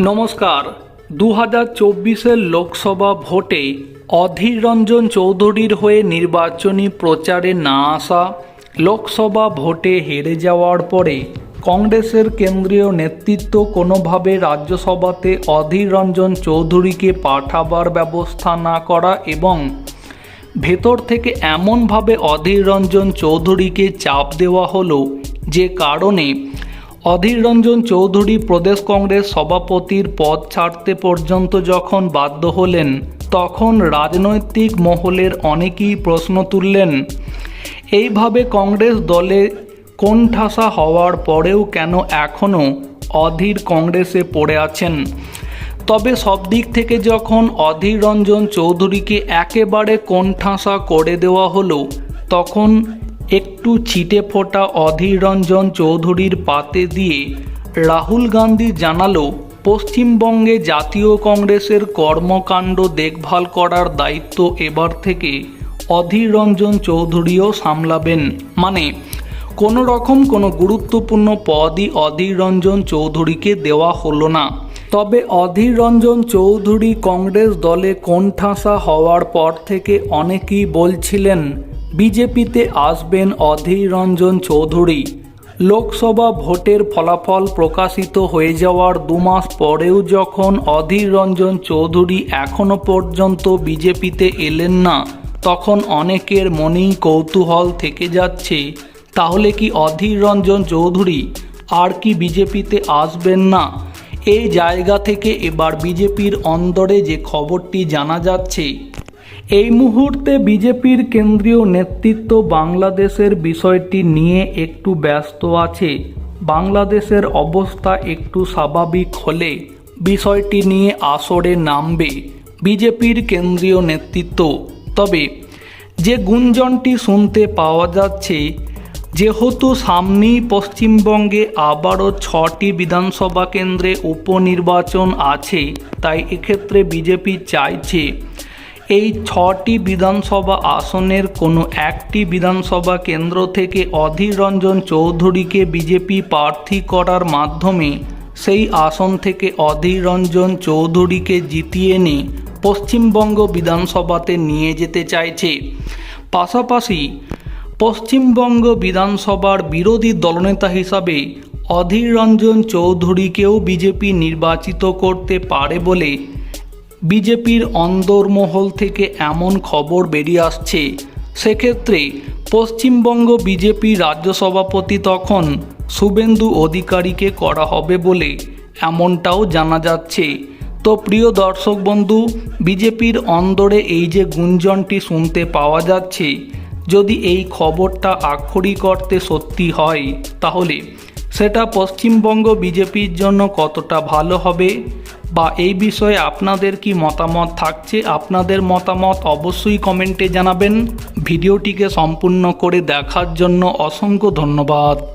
নমস্কার। দু হাজার চব্বিশের লোকসভা ভোটে অধীর রঞ্জন চৌধুরীর হয়ে নির্বাচনী প্রচারে না আসা, লোকসভা ভোটে হেরে যাওয়ার পরে কংগ্রেসের কেন্দ্রীয় নেতৃত্ব কোনোভাবে রাজ্যসভাতে অধীর রঞ্জন চৌধুরীকে পাঠাবার ব্যবস্থা না করা এবং ভেতর থেকে এমনভাবে অধীর রঞ্জন চৌধুরীকে চাপ দেওয়া হলো যে কারণে অধীর রঞ্জন চৌধুরী প্রদেশ কংগ্রেস সভাপতির পদ ছাড়তে পর্যন্ত যখন বাধ্য হলেন, তখন রাজনৈতিক মহলের অনেকেই প্রশ্ন তুললেন, এইভাবে কংগ্রেস দলে কোণঠাসা হওয়ার পরেও কেন এখনও অধীর কংগ্রেসে পড়ে আছেন? তবে সব দিক থেকে যখন অধীর রঞ্জন চৌধুরীকে একেবারে কোণঠাসা করে দেওয়া হলো, তখন একটু ছিটে ফোটা অধীর রঞ্জন চৌধুরীর পাতে দিয়ে রাহুল গান্ধী জানালো, পশ্চিমবঙ্গে জাতীয় কংগ্রেসের কর্মকাণ্ড দেখভাল করার দায়িত্ব এবার থেকে অধীর রঞ্জন চৌধুরীও সামলাবেন। মানে কোনো রকম কোনো গুরুত্বপূর্ণ পদই অধীর রঞ্জন চৌধুরীকে দেওয়া হলো না। তবে অধীর রঞ্জন চৌধুরী কংগ্রেস দলে কোণঠাসা হওয়ার পর থেকে অনেকেই বলছিলেন বিজেপিতে আসবেন অধীর রঞ্জন চৌধুরী। লোকসভা ভোটের ফলাফল প্রকাশিত হয়ে যাওয়ার দু মাস পরেও যখন অধীর রঞ্জন চৌধুরী এখনও পর্যন্ত বিজেপিতে এলেন না, তখন অনেকের মনেই কৌতূহল থেকে যাচ্ছে, তাহলে কি অধীর রঞ্জন চৌধুরী আর কি বিজেপিতে আসবেন না? এই জায়গা থেকে এবার বিজেপির অন্দরে যে খবরটি জানা যাচ্ছে এই মুহূর্তে বিজেপির কেন্দ্রীয় নেতৃত্ব বাংলাদেশের বিষয়টি নিয়ে একটু ব্যস্ত আছে। বাংলাদেশের অবস্থা একটু স্বাভাবিক হলে বিষয়টি নিয়ে আসরে নামবে বিজেপির কেন্দ্রীয় নেতৃত্ব। তবে যে গুঞ্জনটি শুনতে পাওয়া যাচ্ছে, যেহেতু সামনেই পশ্চিমবঙ্গে আবারও ছটি বিধানসভা কেন্দ্রে উপনির্বাচন আছে, তাই এক্ষেত্রে বিজেপি চাইছে এই ছটি বিধানসভা আসনের কোনো একটি বিধানসভা কেন্দ্র থেকে অধীর রঞ্জন চৌধুরীকে বিজেপি প্রার্থী করার মাধ্যমে সেই আসন থেকে অধীর রঞ্জন চৌধুরীকে জিতিয়ে এনে পশ্চিমবঙ্গ বিধানসভাতে নিয়ে যেতে চাইছে। পাশাপাশি পশ্চিমবঙ্গ বিধানসভার বিরোধী দলনেতা হিসাবে অধীর রঞ্জন চৌধুরীকেও বিজেপি নির্বাচিত করতে পারে বলে বিজেপির অন্দরমহল থেকে এমন খবর বেরিয়ে আসছে। সেক্ষেত্রে পশ্চিমবঙ্গ বিজেপি রাজ্য সভাপতি তখন শুভেন্দু অধিকারীকে করা হবে বলে এমনটাও জানা যাচ্ছে। তো প্রিয় দর্শক বন্ধু, বিজেপির অন্দরে এই যে গুঞ্জনটি শুনতে পাওয়া যাচ্ছে, যদি এই খবরটা আক্ষরিক অর্থে সত্যি হয়, তাহলে সেটা পশ্চিমবঙ্গ বিজেপির জন্য কতটা ভালো হবে? বা এই বিষয়ে আপনাদের কি মতামত থাকছে, আপনাদের মতামত অবশ্যই কমেন্টে জানাবেন। ভিডিওটিকে সম্পূর্ণ করে দেখার জন্য অসংখ্য ধন্যবাদ।